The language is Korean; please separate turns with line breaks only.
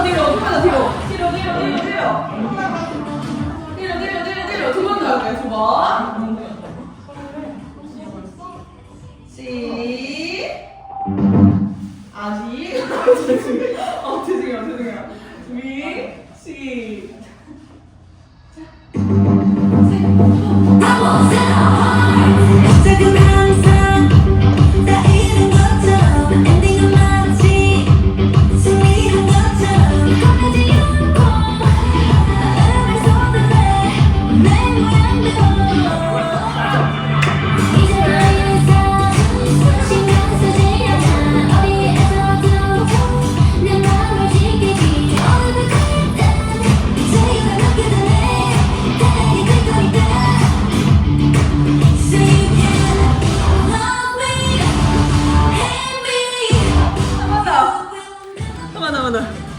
더 뒤로, 조금만 더 뒤로. 뒤로, 뒤로, 뒤로, 뒤로. 뒤로, 뒤로, 뒤로, 뒤로. 두번더 할게요, 두 번. 시. 아직. 어, 죄송해요, 죄송해요. 준비, 시.
시작은
Amanda?